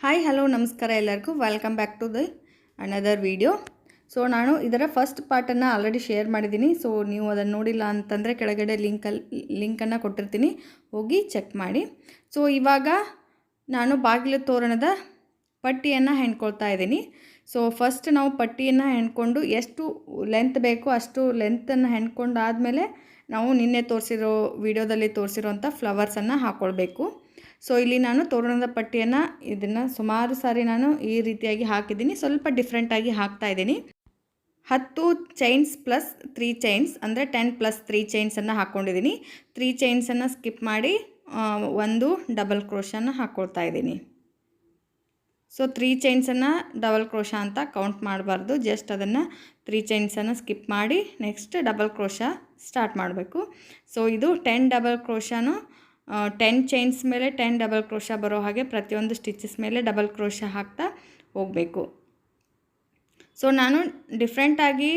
Hi hello ನಮಸ್ಕಾರ ಎಲ್ಲರಿಗೂ. Welcome back to the another video so ನಾನು ಇದರ ಫಸ್ಟ್ ಪಾರ್ಟನ್ನು ಆಲ್ರೆಡಿ ಶೇರ್ ಮಾಡಿದ್ದೀನಿ. ಸೊ ನೀವು ಅದನ್ನು ನೋಡಿಲ್ಲ ಅಂತಂದರೆ ಕೆಳಗಡೆ ಲಿಂಕಲ್ಲಿ ಲಿಂಕನ್ನು ಕೊಟ್ಟಿರ್ತೀನಿ. ಹೋಗಿ ಚೆಕ್ ಮಾಡಿ. ಸೊ ಇವಾಗ ನಾನು ಬಾಗಿಲು ತೋರಣದ ಪಟ್ಟಿಯನ್ನು ಹೆಣ್ಕೊಳ್ತಾ ಇದ್ದೀನಿ. ಸೊ ಫಸ್ಟ್ ನಾವು ಪಟ್ಟಿಯನ್ನು ಹೆಣ್ಕೊಂಡು ಎಷ್ಟು ಲೆಂತ್ ಬೇಕೋ ಅಷ್ಟು ಲೆಂತನ್ನು ಹೆಣ್ಕೊಂಡು ಆದಮೇಲೆ ನಾವು ನಿನ್ನೆ ತೋರಿಸಿರೋ ವಿಡಿಯೋದಲ್ಲಿ ತೋರಿಸಿರೋಂಥ ಫ್ಲವರ್ಸನ್ನು ಹಾಕ್ಕೊಳ್ಬೇಕು ಸೊ ಇಲ್ಲಿ ನಾನು ತೋರಣದ ಪಟ್ಟಿಯನ್ನು ಇದನ್ನು ಸುಮಾರು ಸಾರಿ ನಾನು ಈ ರೀತಿಯಾಗಿ ಹಾಕಿದ್ದೀನಿ. ಸ್ವಲ್ಪ ಡಿಫ್ರೆಂಟಾಗಿ ಹಾಕ್ತಾ ಇದ್ದೀನಿ. ಹತ್ತು ಚೈನ್ಸ್ ಪ್ಲಸ್ ತ್ರೀ ಚೈನ್ಸ್ ಅಂದರೆ ಟೆನ್ ಪ್ಲಸ್ ತ್ರೀ ಚೈನ್ಸನ್ನು ಹಾಕ್ಕೊಂಡಿದ್ದೀನಿ ತ್ರೀ ಚೈನ್ಸನ್ನು ಸ್ಕಿಪ್ ಮಾಡಿ ಒಂದು ಡಬಲ್ ಕ್ರೋಶನ್ನು ಹಾಕ್ಕೊಳ್ತಾ ಇದ್ದೀನಿ. ಸೊ ತ್ರೀ ಚೈನ್ಸನ್ನು ಡಬಲ್ ಕ್ರೋಶ ಅಂತ ಕೌಂಟ್ ಮಾಡಬಾರ್ದು. ಜಸ್ಟ್ ಅದನ್ನು ತ್ರೀ ಚೈನ್ಸನ್ನು ಸ್ಕಿಪ್ ಮಾಡಿ ನೆಕ್ಸ್ಟ್ ಡಬಲ್ ಕ್ರೋಶ ಸ್ಟಾರ್ಟ್ ಮಾಡಬೇಕು. ಸೊ ಇದು ಟೆನ್ ಡಬಲ್ ಕ್ರೋಶನು ಟೆನ್ ಚೈನ್ಸ್ ಮೇಲೆ ಟೆನ್ ಡಬಲ್ ಕ್ರೋಶ ಬರೋ ಹಾಗೆ ಪ್ರತಿಯೊಂದು ಸ್ಟಿಚಸ್ ಮೇಲೆ ಡಬಲ್ ಕ್ರೋಶ ಹಾಕ್ತಾ ಹೋಗಬೇಕು. ಸೊ ನಾನು ಡಿಫ್ರೆಂಟಾಗಿ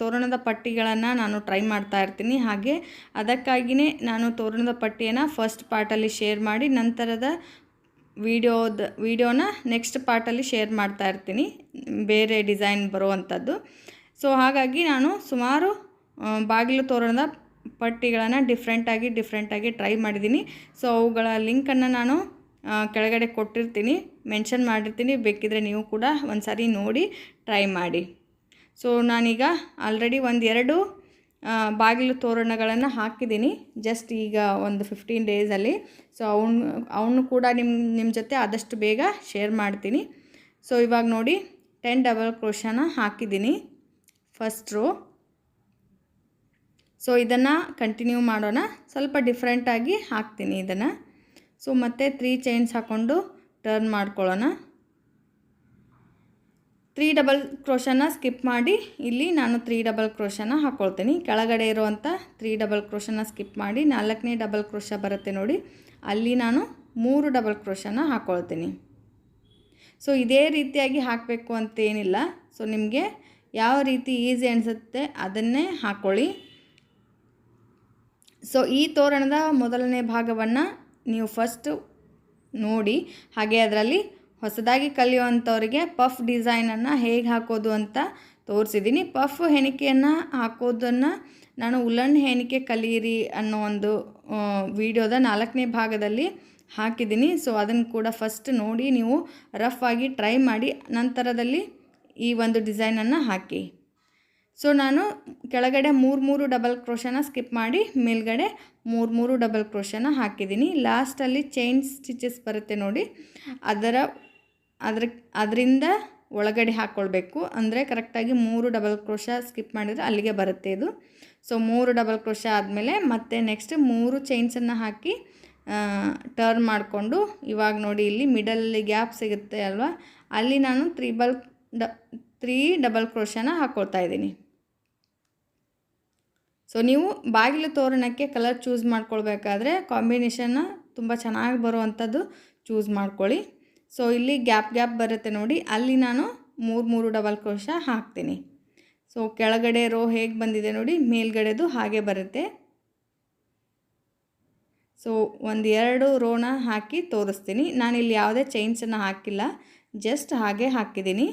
ತೋರಣದ ಪಟ್ಟಿಗಳನ್ನು ನಾನು ಟ್ರೈ ಮಾಡ್ತಾ ಇರ್ತೀನಿ. ಹಾಗೆ ಅದಕ್ಕಾಗಿಯೇ ನಾನು ತೋರಣದ ಪಟ್ಟಿಯನ್ನು ಫಸ್ಟ್ ಪಾರ್ಟಲ್ಲಿ ಶೇರ್ ಮಾಡಿ, ನಂತರದ ವಿಡಿಯೋದ ವಿಡಿಯೋನ ನೆಕ್ಸ್ಟ್ ಪಾರ್ಟಲ್ಲಿ ಶೇರ್ ಮಾಡ್ತಾ ಇರ್ತೀನಿ. ಬೇರೆ ಡಿಸೈನ್ ಬರುವಂಥದ್ದು ಸೊ ಹಾಗಾಗಿ ನಾನು ಸುಮಾರು ಬಾಗಿಲು ತೋರಣದ ಪಟ್ಟಿಗಳನ್ನು ಡಿಫ್ರೆಂಟಾಗಿ ಡಿಫ್ರೆಂಟಾಗಿ ಟ್ರೈ ಮಾಡಿದ್ದೀನಿ. ಸೊ ಅವುಗಳ ಲಿಂಕನ್ನು ನಾನು ಕೆಳಗಡೆ ಕೊಟ್ಟಿರ್ತೀನಿ. ಮೆನ್ಷನ್ ಮಾಡಿರ್ತೀನಿ. ಬೇಕಿದ್ರೆ ನೀವು ಕೂಡ ಒಂದು ಸಾರಿ ನೋಡಿ ಟ್ರೈ ಮಾಡಿ. ಸೊ ನಾನೀಗ ಆಲ್ರೆಡಿ ಒಂದು ಎರಡು ಬಾಗಿಲು ತೋರಣಗಳನ್ನು ಹಾಕಿದ್ದೀನಿ. ಜಸ್ಟ್ ಈಗ ಒಂದು ಫಿಫ್ಟೀನ್ ಡೇಸಲ್ಲಿ ಸೊ ಅವನು ಅವನು ಕೂಡ ನಿಮ್ಮ ನಿಮ್ಮ ಜೊತೆ ಆದಷ್ಟು ಬೇಗ ಶೇರ್ ಮಾಡ್ತೀನಿ. ಸೊ ಇವಾಗ ನೋಡಿ ಟೆನ್ ಡಬಲ್ ಕ್ರೋಶನ ಹಾಕಿದ್ದೀನಿ. ಫಸ್ಟ್ ರೋ ಸೊ ಇದನ್ನು ಕಂಟಿನ್ಯೂ ಮಾಡೋಣ. ಸ್ವಲ್ಪ ಡಿಫ್ರೆಂಟಾಗಿ ಹಾಕ್ತೀನಿ ಇದನ್ನು. ಸೊ ಮತ್ತೆ ತ್ರೀ ಚೈನ್ಸ್ ಹಾಕ್ಕೊಂಡು ಟರ್ನ್ ಮಾಡ್ಕೊಳ್ಳೋಣ. ತ್ರೀ ಡಬಲ್ ಕ್ರೋಶನ ಸ್ಕಿಪ್ ಮಾಡಿ ಇಲ್ಲಿ ನಾನು ತ್ರೀ ಡಬಲ್ ಕ್ರೋಶನ ಹಾಕ್ಕೊಳ್ತೀನಿ ಕೆಳಗಡೆ ಇರುವಂಥ ತ್ರೀ ಡಬಲ್ ಕ್ರೋಶನ ಸ್ಕಿಪ್ ಮಾಡಿ ನಾಲ್ಕನೇ ಡಬಲ್ ಕ್ರೋಶ ಬರುತ್ತೆ ನೋಡಿ. ಅಲ್ಲಿ ನಾನು ಮೂರು ಡಬಲ್ ಕ್ರೋಶನ ಹಾಕ್ಕೊಳ್ತೀನಿ ಸೊ ಇದೇ ರೀತಿಯಾಗಿ ಹಾಕಬೇಕು ಅಂತೇನಿಲ್ಲ ಸೊ ನಿಮಗೆ ಯಾವ ರೀತಿ ಈಸಿ ಅನಿಸುತ್ತೆ ಅದನ್ನೇ ಹಾಕ್ಕೊಳ್ಳಿ ಸೊ ಈ ತೋರಣದ ಮೊದಲನೇ ಭಾಗವನ್ನು ನೀವು ಫಸ್ಟ್ ನೋಡಿ, ಹಾಗೆ ಅದರಲ್ಲಿ ಹೊಸದಾಗಿ ಕಲಿಯುವಂಥವ್ರಿಗೆ ಪಫ್ ಡಿಸೈನನ್ನು ಹೇಗೆ ಹಾಕೋದು ಅಂತ ತೋರಿಸಿದ್ದೀನಿ ಪಫ್ ಹೆಣಿಕೆಯನ್ನು ಹಾಕೋದನ್ನು ನಾನು ಉಲ್ಲನ್ ಹೆಣಿಕೆ ಕಲಿಯಿರಿ ಅನ್ನೋ ಒಂದು ವಿಡಿಯೋದ ನಾಲ್ಕನೇ ಭಾಗದಲ್ಲಿ ಹಾಕಿದ್ದೀನಿ ಸೊ ಅದನ್ನು ಕೂಡ ಫಸ್ಟ್ ನೋಡಿ ನೀವು ರಫ್ ಆಗಿ ಟ್ರೈ ಮಾಡಿ, ನಂತರದಲ್ಲಿ ಈ ಒಂದು ಡಿಸೈನನ್ನು ಹಾಕಿ. ಸೊ ನಾನು ಕೆಳಗಡೆ ಮೂರು ಮೂರು ಡಬಲ್ ಕ್ರೋಶನ ಸ್ಕಿಪ್ ಮಾಡಿ, ಮೇಲ್ಗಡೆ ಮೂರು ಮೂರು ಡಬಲ್ ಕ್ರೋಶನ ಹಾಕಿದ್ದೀನಿ ಲಾಸ್ಟಲ್ಲಿ ಚೈನ್ ಸ್ಟಿಚಸ್ ಬರುತ್ತೆ ನೋಡಿ. ಅದರ, ಅದ್ರ, ಅದರಿಂದ ಒಳಗಡೆ ಹಾಕ್ಕೊಳ್ಬೇಕು ಅಂದರೆ ಕರೆಕ್ಟಾಗಿ ಮೂರು ಡಬಲ್ ಕ್ರೋಶ ಸ್ಕಿಪ್ ಮಾಡಿದರೆ ಅಲ್ಲಿಗೆ ಬರುತ್ತೆ ಇದು. ಸೊ ಮೂರು ಡಬಲ್ ಕ್ರೋಶ ಆದಮೇಲೆ ಮತ್ತೆ ನೆಕ್ಸ್ಟ್ ಮೂರು ಚೈನ್ಸನ್ನು ಹಾಕಿ ಟರ್ನ್ ಮಾಡಿಕೊಂಡು, ಇವಾಗ ನೋಡಿ ಇಲ್ಲಿ ಮಿಡಲಲ್ಲಿ ಗ್ಯಾಪ್ ಸಿಗುತ್ತೆ ಅಲ್ವಾ? ಅಲ್ಲಿ ನಾನು ತ್ರೀ ಬಲ್ ಡ ತ್ರೀ ಡಬಲ್ ಕ್ರೋಶನ ಹಾಕ್ಕೊಳ್ತಾ ಇದ್ದೀನಿ. ಸೊ ನೀವು ಬಾಗಿಲು ತೋರಣಕ್ಕೆ ಕಲರ್ ಚೂಸ್ ಮಾಡ್ಕೊಳ್ಬೇಕಾದ್ರೆ ಕಾಂಬಿನೇಷನ್ನ ತುಂಬ ಚೆನ್ನಾಗಿ ಬರುವಂಥದ್ದು ಚೂಸ್ ಮಾಡ್ಕೊಳ್ಳಿ. ಸೊ ಇಲ್ಲಿ ಗ್ಯಾಪ್ ಗ್ಯಾಪ್ ಬರುತ್ತೆ ನೋಡಿ, ಅಲ್ಲಿ ನಾನು ಮೂರು ಮೂರು ಡಬಲ್ ಕ್ರೋಶ ಹಾಕ್ತೀನಿ. ಸೊ ಕೆಳಗಡೆ ರೋ ಹೇಗೆ ಬಂದಿದೆ ನೋಡಿ, ಮೇಲ್ಗಡೆದು ಹಾಗೆ ಬರುತ್ತೆ. ಸೊ ಒಂದು ಎರಡು ರೋನ ಹಾಕಿ ತೋರಿಸ್ತೀನಿ. ನಾನಿಲ್ಲಿ ಯಾವುದೇ ಚೈನ್ಸನ್ನು ಹಾಕಿಲ್ಲ ಜಸ್ಟ್ ಹಾಗೆ ಹಾಕಿದ್ದೀನಿ.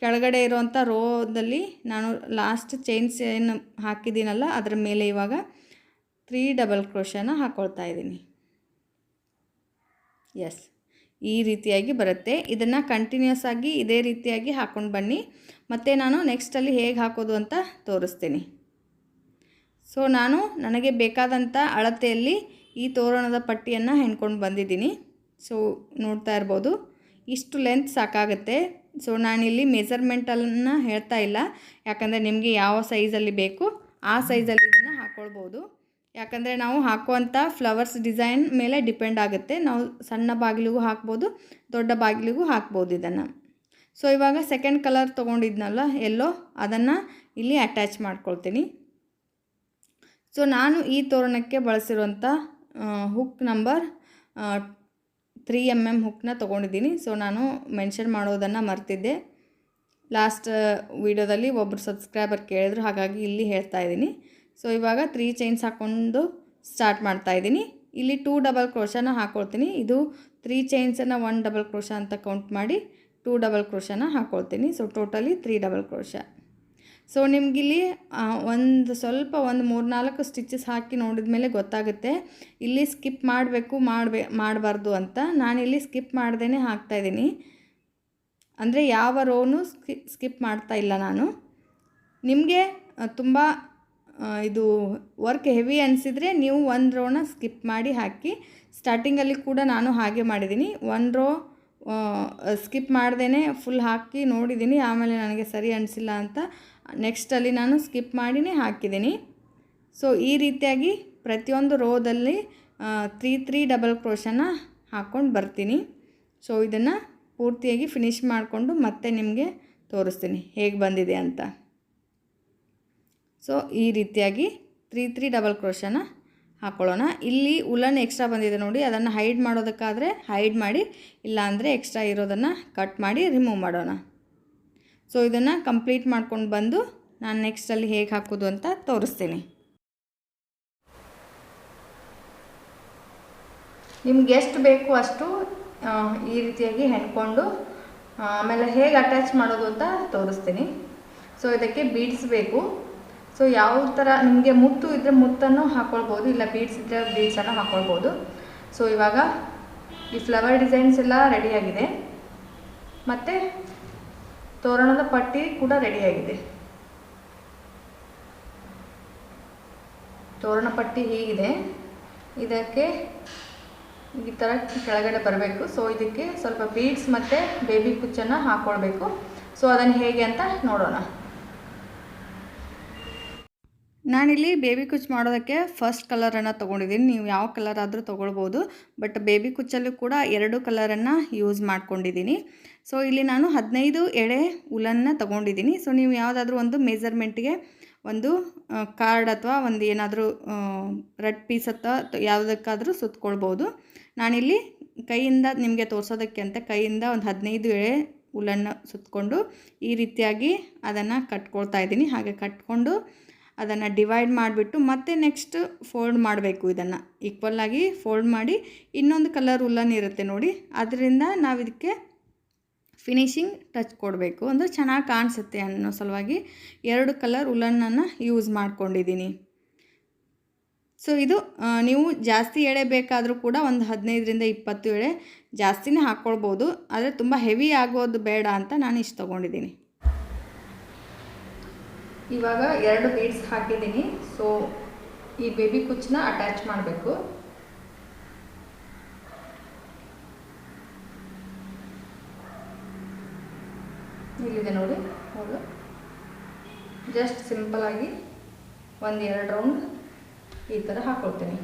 ಕೆಳಗಡೆ ಇರುವಂಥ ರೋದಲ್ಲಿ ನಾನು ಲಾಸ್ಟ್ ಚೈನ್ಸ್ ಏನು ಹಾಕಿದ್ದೀನಲ್ಲ, ಅದರ ಮೇಲೆ ಇವಾಗ ತ್ರೀ ಡಬಲ್ ಕ್ರೋಶನ ಹಾಕ್ಕೊಳ್ತಾ ಇದ್ದೀನಿ. ಎಸ್ ಈ ರೀತಿಯಾಗಿ ಬರುತ್ತೆ. ಇದನ್ನು ಕಂಟಿನ್ಯೂಸ್ ಆಗಿ ಇದೇ ರೀತಿಯಾಗಿ ಹಾಕ್ಕೊಂಡು ಬನ್ನಿ. ಮತ್ತು ನಾನು ನೆಕ್ಸ್ಟಲ್ಲಿ ಹೇಗೆ ಹಾಕೋದು ಅಂತ ತೋರಿಸ್ತೀನಿ. ಸೊ ನಾನು ನನಗೆ ಬೇಕಾದಂಥ ಅಳತೆಯಲ್ಲಿ ಈ ತೋರಣದ ಪಟ್ಟಿಯನ್ನು ಹೆಣ್ಕೊಂಡು ಬಂದಿದ್ದೀನಿ. ಸೊ ನೋಡ್ತಾ ಇರ್ಬೋದು. ಇಷ್ಟು ಲೆಂತ್ ಸಾಕಾಗುತ್ತೆ. ಸೊ ನಾನಿಲ್ಲಿ ಮೆಸರ್ಮೆಂಟನ್ನು ಹೇಳ್ತಾ ಇಲ್ಲ. ಯಾಕಂದರೆ ನಿಮಗೆ ಯಾವ ಸೈಜಲ್ಲಿ ಬೇಕು, ಆ ಸೈಜಲ್ಲಿ ಇದನ್ನು ಹಾಕ್ಕೊಳ್ಬೋದು ಯಾಕಂದರೆ ನಾವು ಹಾಕುವಂಥ ಫ್ಲವರ್ಸ್ ಡಿಸೈನ್ ಮೇಲೆ ಡಿಪೆಂಡ್ ಆಗುತ್ತೆ. ನಾವು ಸಣ್ಣ ಬಾಗಿಲಿಗೂ ಹಾಕ್ಬೋದು, ದೊಡ್ಡ ಬಾಗಿಲಿಗೂ ಹಾಕ್ಬೋದು ಇದನ್ನು. ಸೊ ಇವಾಗ ಸೆಕೆಂಡ್ ಕಲರ್ ತೊಗೊಂಡಿದ್ನಲ್ಲ ಎಲ್ಲೋ ಅದನ್ನು ಇಲ್ಲಿ ಅಟ್ಯಾಚ್ ಮಾಡ್ಕೊಳ್ತೀನಿ. ಸೊ ನಾನು ಈ ತೋರಣಕ್ಕೆ ಬಳಸಿರುವಂಥ hook number three M M ಹುಕ್ನ ತೊಗೊಂಡಿದ್ದೀನಿ. ಸೊ ನಾನು ಮೆನ್ಷನ್ ಮಾಡೋದನ್ನು ಮರ್ತಿದ್ದೆ. ಲಾಸ್ಟ್ ವೀಡಿಯೋದಲ್ಲಿ ಒಬ್ಬರು ಸಬ್ಸ್ಕ್ರೈಬರ್ ಕೇಳಿದ್ರು. ಹಾಗಾಗಿ ಇಲ್ಲಿ ಹೇಳ್ತಾ ಇದ್ದೀನಿ. ಸೊ ಇವಾಗ ತ್ರೀ ಚೈನ್ಸ್ ಹಾಕ್ಕೊಂಡು ಸ್ಟಾರ್ಟ್ ಮಾಡ್ತಾ ಇದ್ದೀನಿ. ಇಲ್ಲಿ ಟೂ ಡಬಲ್ ಕ್ರೋಶನ ಹಾಕ್ಕೊಳ್ತೀನಿ ಇದು ತ್ರೀ ಚೈನ್ಸನ್ನು ಒನ್ ಡಬಲ್ ಕ್ರೋಶ ಅಂತ ಕೌಂಟ್ ಮಾಡಿ ಟೂ ಡಬಲ್ ಕ್ರೋಶನ ಹಾಕ್ಕೊಳ್ತೀನಿ so totally three double crochet so ನಿಮಗಿಲ್ಲಿ ಒಂದು ಸ್ವಲ್ಪ ಒಂದು ಮೂರು ನಾಲ್ಕು ಸ್ಟಿಚಸ್ ಹಾಕಿ ನೋಡಿದ ಮೇಲೆ ಗೊತ್ತಾಗುತ್ತೆ. ಇಲ್ಲಿ ಸ್ಕಿಪ್ ಮಾಡಬೇಕು, ಮಾಡಬೇ, ಮಾಡಬಾರ್ದು ಅಂತ ನಾನಿಲ್ಲಿ ಸ್ಕಿಪ್ ಮಾಡ್ದೇ ಹಾಕ್ತಾಯಿದ್ದೀನಿ ಅಂದರೆ ಯಾವ ರೋನು ಸ್ಕಿ ಸ್ಕಿಪ್ ಮಾಡ್ತಾ ಇಲ್ಲ ನಾನು. ನಿಮಗೆ ತುಂಬ ಇದು ವರ್ಕ್ ಹೆವಿ ಅನಿಸಿದರೆ ನೀವು ಒಂದು ರೋನ ಸ್ಕಿಪ್ ಮಾಡಿ ಹಾಕಿ ಸ್ಟಾರ್ಟಿಂಗಲ್ಲಿ ಕೂಡ ನಾನು ಹಾಗೆ ಮಾಡಿದ್ದೀನಿ. ಒಂದು ರೋ ಸ್ಕಿಪ್ ಮಾಡ್ದೇ ಫುಲ್ ಹಾಕಿ ನೋಡಿದ್ದೀನಿ. ಆಮೇಲೆ ನನಗೆ ಸರಿ ಅನಿಸಿಲ್ಲ ಅಂತ ನೆಕ್ಸ್ಟಲ್ಲಿ ನಾನು ಸ್ಕಿಪ್ ಮಾಡಿನೇ ಹಾಕಿದ್ದೀನಿ. ಸೊ ಈ ರೀತಿಯಾಗಿ ಪ್ರತಿಯೊಂದು ರೋದಲ್ಲಿ ತ್ರೀ ತ್ರೀ ಡಬಲ್ ಕ್ರೋಶನ ಹಾಕ್ಕೊಂಡು ಬರ್ತೀನಿ. ಸೊ ಇದನ್ನು ಪೂರ್ತಿಯಾಗಿ ಫಿನಿಶ್ ಮಾಡಿಕೊಂಡು ಮತ್ತೆ ನಿಮಗೆ ತೋರಿಸ್ತೀನಿ ಹೇಗೆ ಬಂದಿದೆ ಅಂತ. ಸೊ ಈ ರೀತಿಯಾಗಿ ತ್ರೀ ತ್ರೀ ಡಬಲ್ ಕ್ರೋಶನ ಹಾಕ್ಕೊಳ್ಳೋಣ ಇಲ್ಲಿ ಉಲನ್ ಎಕ್ಸ್ಟ್ರಾ ಬಂದಿದೆ ನೋಡಿ, ಅದನ್ನು ಹೈಡ್ ಮಾಡೋದಕ್ಕಾದರೆ ಹೈಡ್ ಮಾಡಿ, ಇಲ್ಲಾಂದರೆ ಎಕ್ಸ್ಟ್ರಾ ಇರೋದನ್ನು ಕಟ್ ಮಾಡಿ ರಿಮೂವ್ ಮಾಡೋಣ. ಸೊ ಇದನ್ನು ಕಂಪ್ಲೀಟ್ ಮಾಡ್ಕೊಂಡು ಬಂದು ನಾನು ನೆಕ್ಸ್ಟಲ್ಲಿ ಹೇಗೆ ಹಾಕೋದು ಅಂತ ತೋರಿಸ್ತೀನಿ. ನಿಮ್ಗೆ ಎಷ್ಟು ಬೇಕು ಅಷ್ಟು ಈ ರೀತಿಯಾಗಿ ಹೆಣ್ಕೊಂಡು ಆಮೇಲೆ ಹೇಗೆ ಅಟ್ಯಾಚ್ ಮಾಡೋದು ಅಂತ ತೋರಿಸ್ತೀನಿ. ಸೊ ಇದಕ್ಕೆ ಬೀಡ್ಸ್ ಬೇಕು. ಸೊ ಯಾವ ಥರ ನಿಮಗೆ ಮುತ್ತು ಇದ್ದರೆ ಮುತ್ತನ್ನು ಹಾಕ್ಕೊಳ್ಬೋದು ಇಲ್ಲ ಬೀಡ್ಸ್ ಇದ್ದರೆ ಬೀಡ್ಸನ್ನು ಹಾಕ್ಕೊಳ್ಬೋದು ಸೊ ಇವಾಗ ಈ ಫ್ಲವರ್ ಡಿಸೈನ್ಸ್ ಎಲ್ಲ ರೆಡಿಯಾಗಿದೆ ಮತ್ತು ತೋರಣದ ಪಟ್ಟಿ ಕೂಡ ರೆಡಿಯಾಗಿದೆ ತೋರಣ ಪಟ್ಟಿ ಹೀಗಿದೆ. ಇದಕ್ಕೆ ಈ ಥರ ಕೆಳಗಡೆ ಬರಬೇಕು. ಸೊ ಇದಕ್ಕೆ ಸ್ವಲ್ಪ ಬೀಡ್ಸ್ ಮತ್ತು ಬೇಬಿ ಕುಚ್ಚನ್ನು ಹಾಕ್ಕೊಳ್ಬೇಕು ಸೊ ಅದನ್ನು ಹೇಗೆ ಅಂತ ನೋಡೋಣ. ನಾನಿಲ್ಲಿ ಬೇಬಿ ಕುಚ್ ಮಾಡೋದಕ್ಕೆ ಫಸ್ಟ್ ಕಲರನ್ನು ತೊಗೊಂಡಿದ್ದೀನಿ. ನೀವು ಯಾವ ಕಲರ್ ಆದರೂ ತೊಗೊಳ್ಬೋದು. ಬಟ್ ಬೇಬಿ ಕುಚ್ಚಲ್ಲೂ ಕೂಡ ಎರಡು ಕಲರನ್ನು ಯೂಸ್ ಮಾಡ್ಕೊಂಡಿದ್ದೀನಿ. ಸೊ ಇಲ್ಲಿ ನಾನು ಹದಿನೈದು ಎಳೆ ಉಲನ್ನು ತೊಗೊಂಡಿದ್ದೀನಿ. ಸೊ ನೀವು ಯಾವುದಾದ್ರೂ ಒಂದು ಮೆಜರ್ಮೆಂಟ್ಗೆ ಒಂದು ಕಾರ್ಡ್ ಅಥವಾ ಒಂದು ಏನಾದರೂ ರೆಡ್ ಪೀಸ್ ಅಥವಾ ಯಾವುದಕ್ಕಾದರೂ ಸುತ್ತಕೊಳ್ಬೋದು ನಾನಿಲ್ಲಿ ಕೈಯಿಂದ ನಿಮಗೆ ತೋರಿಸೋದಕ್ಕೆ ಅಂತ ಕೈಯಿಂದ ಒಂದು ಹದಿನೈದು ಎಳೆ ಉಲನ್ನು ಸುತ್ತಕೊಂಡು ಈ ರೀತಿಯಾಗಿ ಅದನ್ನು ಕಟ್ಕೊಳ್ತಾ ಇದ್ದೀನಿ. ಹಾಗೆ ಕಟ್ಕೊಂಡು ಅದನ್ನು ಡಿವೈಡ್ ಮಾಡಿಬಿಟ್ಟು ಮತ್ತೆ ನೆಕ್ಸ್ಟ್ ಫೋಲ್ಡ್ ಮಾಡಬೇಕು ಇದನ್ನು. ಈಕ್ವಲ್ಲಾಗಿ ಫೋಲ್ಡ್ ಮಾಡಿ ಇನ್ನೊಂದು ಕಲರ್ ಉಲ್ಲನ್ ಇರುತ್ತೆ ನೋಡಿ. ಅದರಿಂದ ನಾವು ಇದಕ್ಕೆ ಫಿನಿಶಿಂಗ್ ಟಚ್ ಕೊಡಬೇಕು. ಅಂದರೆ ಚೆನ್ನಾಗಿ ಕಾಣಿಸುತ್ತೆ ಅನ್ನೋ ಸಲುವಾಗಿ ಎರಡು ಕಲರ್ ಉಲ್ಲನ್ನನ್ನು ಯೂಸ್ ಮಾಡ್ಕೊಂಡಿದ್ದೀನಿ ಸೊ ಇದು ನೀವು ಜಾಸ್ತಿ ಎಳೆ ಬೇಕಾದರೂ ಕೂಡ ಒಂದು ಹದಿನೈದರಿಂದ ಇಪ್ಪತ್ತು ಎಳೆ ಜಾಸ್ತಿನೇ ಹಾಕ್ಕೊಳ್ಬೋದು ಆದರೆ ತುಂಬ ಹೆವಿ ಆಗೋದು ಬೇಡ ಅಂತ ನಾನು ಇಷ್ಟು ತೊಗೊಂಡಿದ್ದೀನಿ ಇವಾಗ ಎರಡು ಬೀಡ್ಸ್ ಹಾಕಿದ್ದೀನಿ. ಸೊ ಈ ಬೇಬಿ ಕುಚ್ಚನ್ನ ಅಟ್ಯಾಚ್ ಮಾಡಬೇಕು. ಇಲ್ಲಿದೆ ನೋಡಿ, ಹೌದು. ಜಸ್ಟ್ ಸಿಂಪಲಾಗಿ ಒಂದು ಎರಡು ರೌಂಡ್ ಈ ಥರ ಹಾಕ್ಕೊಳ್ತೀನಿ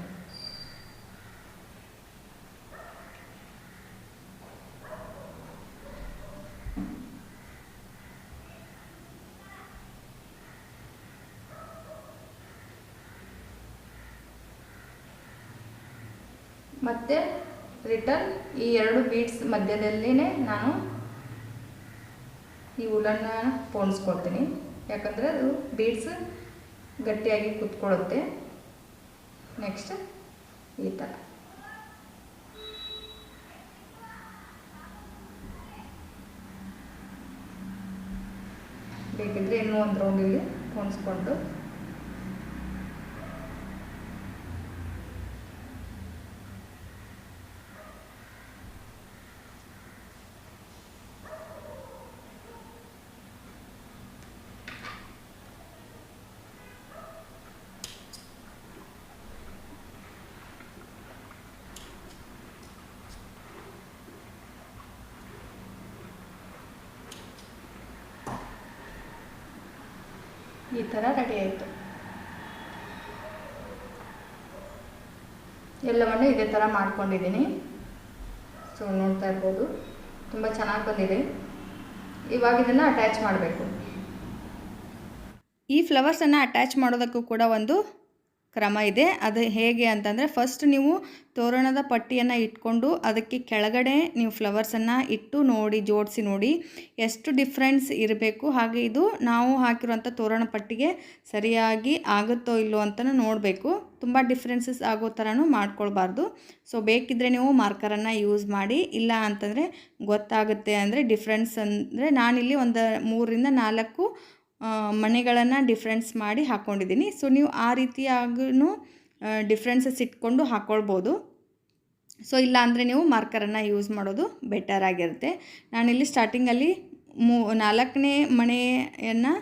ಮತ್ತು ರಿಟರ್ನ್ ಈ ಎರಡು ಬೀಡ್ಸ್ ಮಧ್ಯದಲ್ಲೇ ನಾನು ಈ ಉಲನ್ನ ಪೋಣಿಸ್ಕೊಳ್ತೀನಿ. ಯಾಕಂದರೆ ಅದು ಬೀಡ್ಸ್ ಗಟ್ಟಿಯಾಗಿ ಕುತ್ಕೊಳ್ಳುತ್ತೆ. ನೆಕ್ಸ್ಟ್ ಈ ಥರ ಬೇಕಿದ್ರೆ ಇನ್ನೂ ಒಂದು ರೌಂಡ್ ಇಲ್ಲಿ ಪೋಣಿಸ್ಕೊಂಡು. ಈ ಥರ ರೆಡಿ ಆಯಿತು. ಎಲ್ಲವನ್ನು ಇದೇ ಥರ ಮಾಡ್ಕೊಂಡಿದ್ದೀನಿ. ಸೊ ನೋಡ್ತಾ ಇರ್ಬೋದು. ತುಂಬ ಚೆನ್ನಾಗಿ ಬಂದಿದೆ. ಇವಾಗ ಇದನ್ನು ಅಟ್ಯಾಚ್ ಮಾಡಬೇಕು. ಈ ಫ್ಲವರ್ಸನ್ನು ಅಟ್ಯಾಚ್ ಮಾಡೋದಕ್ಕೂ ಕೂಡ ಒಂದು ಕ್ರಮ ಇದೆ. ಅದು ಹೇಗೆ ಅಂತಂದರೆ ಫಸ್ಟ್ ನೀವು ತೋರಣದ ಪಟ್ಟಿಯನ್ನು ಇಟ್ಕೊಂಡು ಅದಕ್ಕೆ ಕೆಳಗಡೆ ನೀವು ಫ್ಲವರ್ಸನ್ನು ಇಟ್ಟು ನೋಡಿ, ಜೋಡಿಸಿ ನೋಡಿ ಎಷ್ಟು ಡಿಫ್ರೆನ್ಸ್ ಇರಬೇಕು. ಹಾಗೆ ಇದು ನಾವು ಹಾಕಿರುವಂಥ ತೋರಣ ಪಟ್ಟಿಗೆ ಸರಿಯಾಗಿ ಆಗುತ್ತೋ ಇಲ್ಲೋ ಅಂತಲೂ ನೋಡಬೇಕು. ತುಂಬ ಡಿಫ್ರೆನ್ಸಸ್ ಆಗೋ ಥರನೂ ಮಾಡ್ಕೊಳ್ಬಾರ್ದು. ಸೊ ಬೇಕಿದ್ದರೆ ನೀವು ಮಾರ್ಕರನ್ನು ಯೂಸ್ ಮಾಡಿ, ಇಲ್ಲ ಅಂತಂದರೆ ಗೊತ್ತಾಗುತ್ತೆ ಅಂದರೆ ಡಿಫ್ರೆನ್ಸ್ ಅಂದರೆ ನಾನಿಲ್ಲಿ ಒಂದು ಮೂರರಿಂದ ನಾಲ್ಕು ಮಣಿಗಳನ್ನು ಡಿಫ್ರೆನ್ಸ್ ಮಾಡಿ ಹಾಕ್ಕೊಂಡಿದ್ದೀನಿ ಸೊ ನೀವು ಆ ರೀತಿಯಾಗೂ ಡಿಫ್ರೆನ್ಸಸ್ ಇಟ್ಕೊಂಡು ಹಾಕ್ಕೊಳ್ಬೋದು ಸೊ ಇಲ್ಲಾಂದರೆ ನೀವು ಮಾರ್ಕರನ್ನು ಯೂಸ್ ಮಾಡೋದು ಬೆಟರ್ ಆಗಿರುತ್ತೆ. ನಾನಿಲ್ಲಿ ಸ್ಟಾರ್ಟಿಂಗಲ್ಲಿ ಮೂ, ನಾಲ್ಕನೇ ಮಣೆಯನ್ನು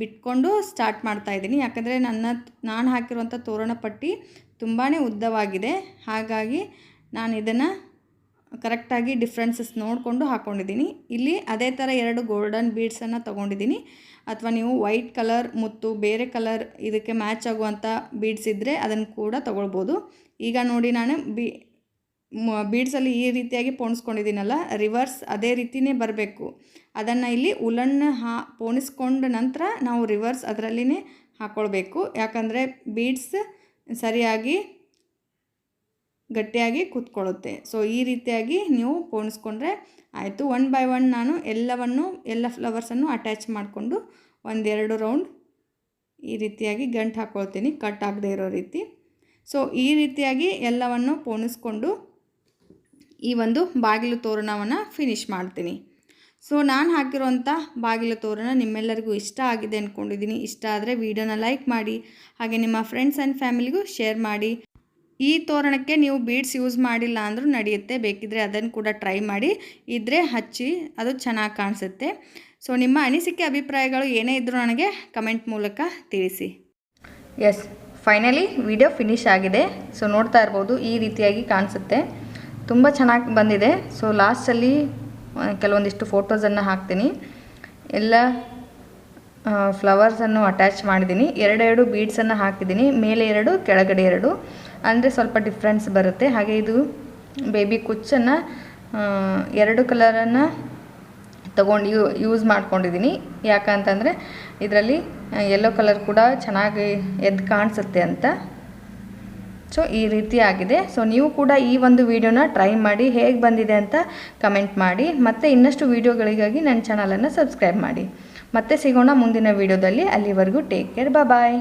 ಬಿಟ್ಕೊಂಡು ಸ್ಟಾರ್ಟ್ ಮಾಡ್ತಾ ಇದ್ದೀನಿ. ಯಾಕಂದರೆ ನನ್ನ, ನಾನು ಹಾಕಿರುವಂಥ ತೋರಣ ಪಟ್ಟಿ ತುಂಬಾ ಉದ್ದವಾಗಿದೆ. ಹಾಗಾಗಿ ನಾನು ಇದನ್ನು ಕರೆಕ್ಟಾಗಿ ಡಿಫ್ರೆನ್ಸಸ್ ನೋಡಿಕೊಂಡು ಹಾಕ್ಕೊಂಡಿದ್ದೀನಿ ಇಲ್ಲಿ ಅದೇ ಥರ ಎರಡು ಗೋಲ್ಡನ್ ಬೀಡ್ಸನ್ನು ತೊಗೊಂಡಿದ್ದೀನಿ. ಅಥವಾ ನೀವು ವೈಟ್ ಕಲರ್ ಮತ್ತು ಬೇರೆ ಕಲರ್ ಇದಕ್ಕೆ ಮ್ಯಾಚ್ ಆಗುವಂಥ ಬೀಡ್ಸ್ ಇದ್ದರೆ ಅದನ್ನು ಕೂಡ ತೊಗೊಳ್ಬೋದು. ಈಗ ನೋಡಿ ನಾನು ಬಿ ಬೀಡ್ಸಲ್ಲಿ ಈ ರೀತಿಯಾಗಿ ಪೋಣಿಸ್ಕೊಂಡಿದ್ದೀನಲ್ಲ, ರಿವರ್ಸ್ ಅದೇ ರೀತಿಯೇ ಬರಬೇಕು. ಅದನ್ನು ಇಲ್ಲಿ ಉಲಣ್ಣ ಹಾ, ಪೋಣಿಸ್ಕೊಂಡ ನಂತರ ನಾವು ರಿವರ್ಸ್ ಅದರಲ್ಲಿನೇ ಹಾಕ್ಕೊಳ್ಬೇಕು ಯಾಕಂದರೆ ಬೀಡ್ಸ್ ಸರಿಯಾಗಿ ಗಟ್ಟಿಯಾಗಿ ಕೂತ್ಕೊಳ್ಳುತ್ತೆ. ಸೊ ಈ ರೀತಿಯಾಗಿ ನೀವು ಪೋಣಿಸ್ಕೊಂಡ್ರೆ ಆಯಿತು. ಒನ್ ಬೈ ಒನ್ ನಾನು ಎಲ್ಲವನ್ನು, ಎಲ್ಲ ಫ್ಲವರ್ಸನ್ನು ಅಟ್ಯಾಚ್ ಮಾಡಿಕೊಂಡು ಒಂದೆರಡು ರೌಂಡ್ ಈ ರೀತಿಯಾಗಿ ಗಂಟು ಹಾಕ್ಕೊಳ್ತೀನಿ ಕಟ್ ಆಗದೆ ಇರೋ ರೀತಿ. ಸೊ ಈ ರೀತಿಯಾಗಿ ಎಲ್ಲವನ್ನು ಪೋಣಿಸ್ಕೊಂಡು ಈ ಒಂದು ಬಾಗಿಲು ತೋರಣವನ್ನು ಫಿನಿಶ್ ಮಾಡ್ತೀನಿ. ಸೊ ನಾನು ಹಾಕಿರುವಂಥ ಬಾಗಿಲು ತೋರಣ ನಿಮ್ಮೆಲ್ಲರಿಗೂ ಇಷ್ಟ ಆಗಿದೆ ಅಂದ್ಕೊಂಡಿದ್ದೀನಿ ಇಷ್ಟ ಆದರೆ ವಿಡಿಯೋನ ಲೈಕ್ ಮಾಡಿ, ಹಾಗೆ ನಿಮ್ಮ ಫ್ರೆಂಡ್ಸ್ ಆ್ಯಂಡ್ ಫ್ಯಾಮಿಲಿಗೂ ಶೇರ್ ಮಾಡಿ. ಈ ತೋರಣಕ್ಕೆ ನೀವು ಬೀಡ್ಸ್ ಯೂಸ್ ಮಾಡಿಲ್ಲ ಅಂದರೂ ನಡೆಯುತ್ತೆ. ಬೇಕಿದ್ದರೆ ಅದನ್ನು ಕೂಡ ಟ್ರೈ ಮಾಡಿ. ಇದ್ದರೆ ಹಚ್ಚಿ ಅದು ಚೆನ್ನಾಗಿ ಕಾಣಿಸುತ್ತೆ. ಸೊ ನಿಮ್ಮ ಅನಿಸಿಕೆ ಅಭಿಪ್ರಾಯಗಳು ಏನೇ ಇದ್ದರೂ ನನಗೆ ಕಮೆಂಟ್ ಮೂಲಕ ತಿಳಿಸಿ. ಎಸ್ ಫೈನಲಿ ವಿಡಿಯೋ ಫಿನಿಶ್ ಆಗಿದೆ. ಸೊ ನೋಡ್ತಾ ಇರ್ಬೋದು, ಈ ರೀತಿಯಾಗಿ ಕಾಣಿಸುತ್ತೆ. ತುಂಬ ಚೆನ್ನಾಗಿ ಬಂದಿದೆ. ಸೊ ಲಾಸ್ಟಲ್ಲಿ ಕೆಲವೊಂದಿಷ್ಟು ಫೋಟೋಸನ್ನು ಹಾಕ್ತೀನಿ. ಎಲ್ಲ ಫ್ಲವರ್ಸನ್ನು ಅಟ್ಯಾಚ್ ಮಾಡಿದ್ದೀನಿ. ಎರಡೆರಡು ಬೀಡ್ಸನ್ನು ಹಾಕಿದ್ದೀನಿ. ಮೇಲೆ ಎರಡು, ಕೆಳಗಡೆ ಎರಡು. ಅಂದರೆ ಸ್ವಲ್ಪ ಡಿಫ್ರೆನ್ಸ್ ಬರುತ್ತೆ. ಹಾಗೆ ಇದು ಬೇಬಿ ಕುಚ್ಚನ್ನು ಎರಡು ಕಲರನ್ನು ತಗೊಂಡು ಯೂ ಯೂಸ್ ಮಾಡ್ಕೊಂಡಿದ್ದೀನಿ ಯಾಕಂತಂದರೆ ಇದರಲ್ಲಿ ಯೆಲ್ಲೋ ಕಲರ್ ಕೂಡ ಚೆನ್ನಾಗಿ ಎದ್ದು ಕಾಣಿಸುತ್ತೆ ಅಂತ. ಸೊ ಈ ರೀತಿ ಆಗಿದೆ. ಸೊ ನೀವು ಕೂಡ ಈ ಒಂದು ವಿಡಿಯೋನ ಟ್ರೈ ಮಾಡಿ ಹೇಗೆ ಬಂದಿದೆ ಅಂತ ಕಮೆಂಟ್ ಮಾಡಿ. ಮತ್ತು ಇನ್ನಷ್ಟು ವೀಡಿಯೋಗಳಿಗಾಗಿ ನನ್ನ ಚಾನಲನ್ನು ಸಬ್ಸ್ಕ್ರೈಬ್ ಮಾಡಿ. ಮತ್ತೆ ಸಿಗೋಣ ಮುಂದಿನ ವೀಡಿಯೋದಲ್ಲಿ ಅಲ್ಲಿವರೆಗೂ ಟೇಕ್ ಕೇರ್ ಬಾಯ್